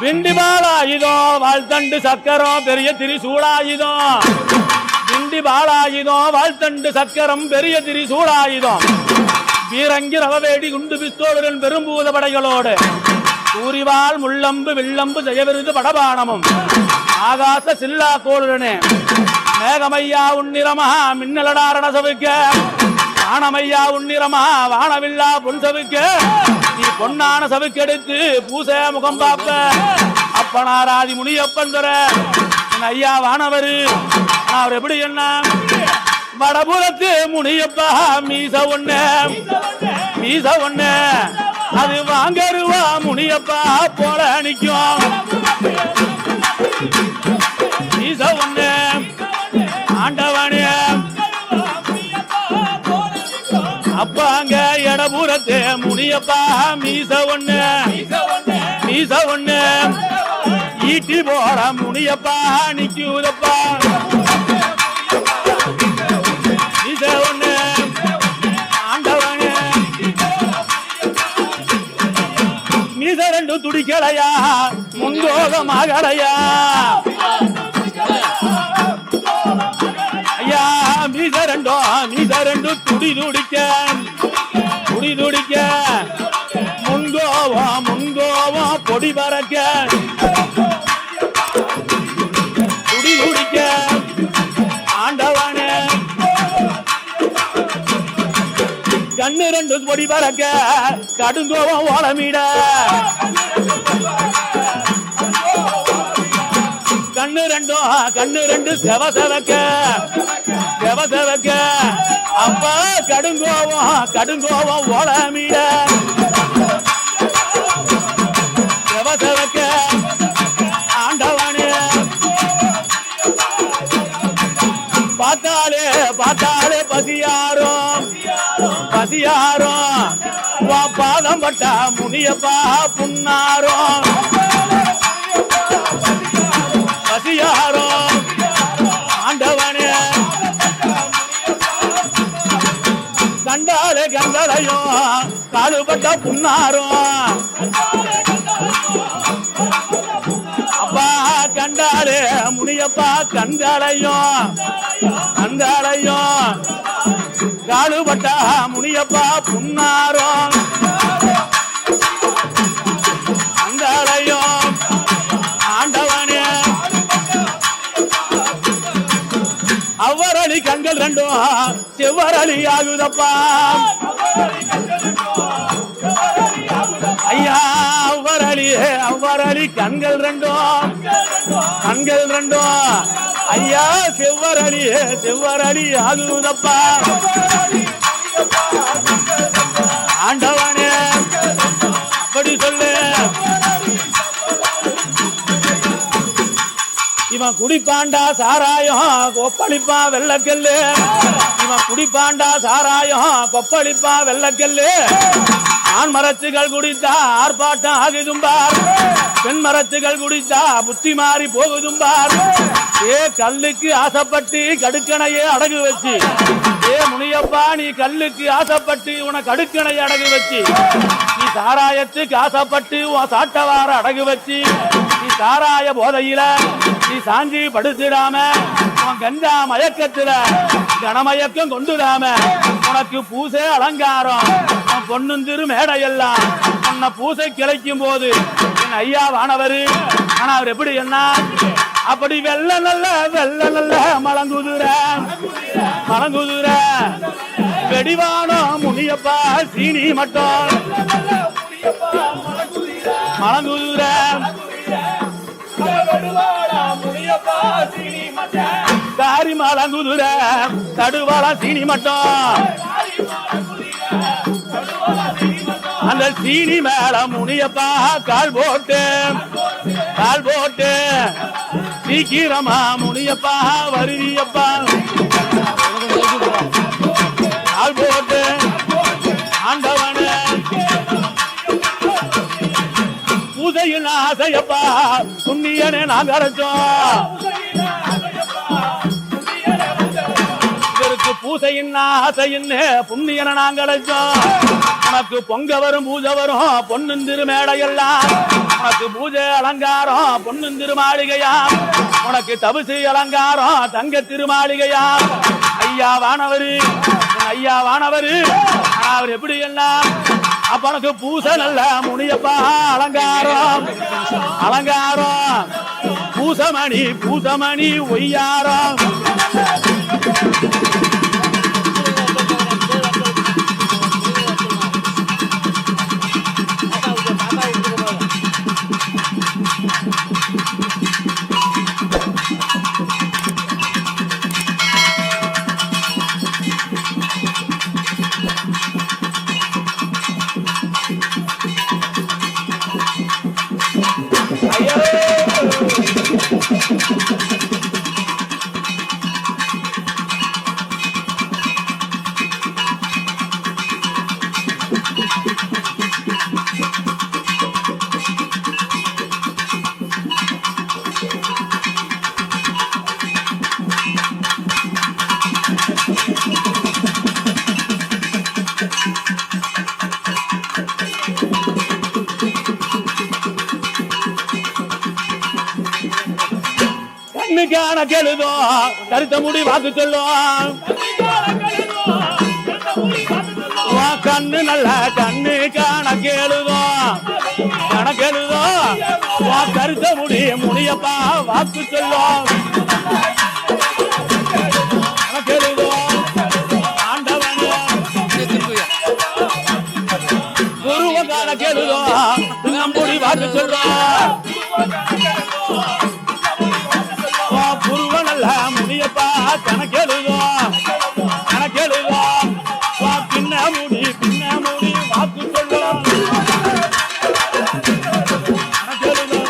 Windy வாழ்த்தண்டு சக்கரம் பெரிய திரிசூலாயுதம் windy பாலாயுதம் வாழ்த்தண்டு சக்கரம் பெரிய திரிசூலாயுதம் வீரங்கி ரவவேடி குண்டு பிஸ்தோலுடன் பெரும்பூத படைகளோடு சூரிவால் முள்ளம்பு வில்லம்பு ஜெயவிருது படபானமும் ஆகாச சில்லா கோளுடனே. மேகமையா உன்னிறமா மின்னலடாரண சவுக்க வானமையா உன்னிறமா வானவில்லா பொன் சவுக்க நீ பொன்னான சவுக்கெடுத்து பூச முகம் பாப்ப அப்பனாராதி முனியப்பன் துற என் ஐயா வானவரு. அவர் எப்படி என்ன? வடபுறத்து முனியப்பா மீச ஒண்ணு. மீச ஒண்ணு. அது வாங்கருவா முனியப்பா போல நிற்கும் மீச ஒண்ணு ஆண்டவனே. அப்பாங்க இடபுறத்து முனியப்பா மீச ஒண்ணு. மீச ஒண்ணு. ஈட்டி போற முனியப்பா நிக்குதப்பா. மீச துடிக்கலையா? முன்கோகமாகலையா ஐயா மீச ரெண்டோ மீச ரெண்டு துடி துடிக்க துடி துடிக்க முன்கோவம் முன்கோவம் பொடி பறக்க. துடி துடிக்க ஆண்டவானே. கண்ணு ரெண்டு பொடி பறக்க கடுங்கோவம் ஓலமிட கண்ணு ரெண்டும் கண்ணு ரெண்டு செவ செவக்க. செவ செவக்க. அப்பா கடுங்கோவம் கடுங்கோவம் ஓலமிட. செவ செவக்க. ஆண்டவானே. பார்த்தாலே பார்த்தாலே பசியாரும். பசியாரும். பாதம் பட்டா முனியப்பா புன்னாரும். பசியாரோ ஆண்டவனே. கண்டாலே கங்களையும் காலுபட்ட புன்னாரும் அப்பா கண்டாலே முனியப்பா கண்களையும் கண்களையும் காலுபட்ட முனியப்பா புன்னாரும் கண்டோ கண்கள் செவ்வரளி ஆகுதப்பா ஐயா அவ்வரளி அவ்வரளி கண்கள் ரெண்டோ. கண்கள் ரெண்டோ. ஐயா செவ்வரளி செவ்வரளி ஆகுதப்பா ஆண்டவனே இவன் குடிப்பாண்டா சாராயம் கொப்பளிப்பான் வெள்ளக்கல்லு. இவன் குடிப்பாண்டா சாராயம் கொப்பளிப்பான் வெள்ளக்கல்லு. ஆண் மரத்துகள் குடித்தா ஆர்ப்பாட்டம் ஆகுதும்பார் பெண் மரத்துகள் குடித்தா புத்தி மாறி போகுதும்பார் ஏ கல்லுக்கு ஆசைப்பட்டு கடுக்கணையே அடகு வச்சு. ஏ முனியப்பா நீ கல்லுக்கு ஆசைப்பட்டு உனக்கு கடுக்கணை அடகு வச்சு. நீ சாராயத்துக்கு ஆசைப்பட்டு உன் சாட்டவார அடகு வச்சு. நீ சாராய போதையில நீ சாஞ்சி படுத்திடாம உன் கஞ்சா மயக்கத்துல கனமயக்கம் கொண்டுடாம உனக்கு பூசை அலங்காரம் உன் பொண்ணுந்திரு மேடையெல்லாம் உன்னை பூசை கிளைக்கும் போது என் ஐயா வானவரு ஆனா அவர் எப்படி என்ன? அப்படி வெள்ள நல்ல வெள்ள நல்ல மலங்குதுர மலங்குதுர வெடிவானோ முனியப்பா சீனி மட்டும் மலங்குதுர தாரி குதிர தடுவாளா சீனி மட்டும் அந்த சீனி மேல முனியப்பா கால் போட்டு கால் போட்டு சீக்கிரமா முனியப்பா வருவியப்பா. ஆண்டவனே ஆசையப்பா. புண்ணியனே நாங்க அடைச்சோம் இவருக்கு பூசையின் ஆசையின்னு புண்ணியனை நாங்கள் அடைச்சோம் உனக்கு பொங்க வரும் பூஜை வரும் பொன்னுந்திரு மேடையெல்லாம் உனக்கு பூஜை அலங்காரம் பொன்னுந்திரு மாளிகையா உனக்கு தபசு அலங்காரம் தங்க திருமாளிகையா ஐயா வானவரு ஐயா வானவரு அவர் எப்படி எல்லாம்? அப்பனுக்கு பூசை நல்ல முனியப்பா அலங்காரம். அலங்காரம். பூசமணி பூசமணி ஒய்யாரம். கண்ணுக்கான கெழுதோ கருத்த முடி வாக்கு சொல்லும் கண்ணு நல்ல கண்ணு காண கேளுதோ கணக்கெழுதோ உன் கருத்த முடி முடியப்பா வாக்கு சொல்லும் ஐயப்பா கணக்கெழுதோ கணக்கெழுதோ வா பின்ன மூடி பின்ன மூடி வாக்கு சொல்லுவோம் கணக்கெழுதோ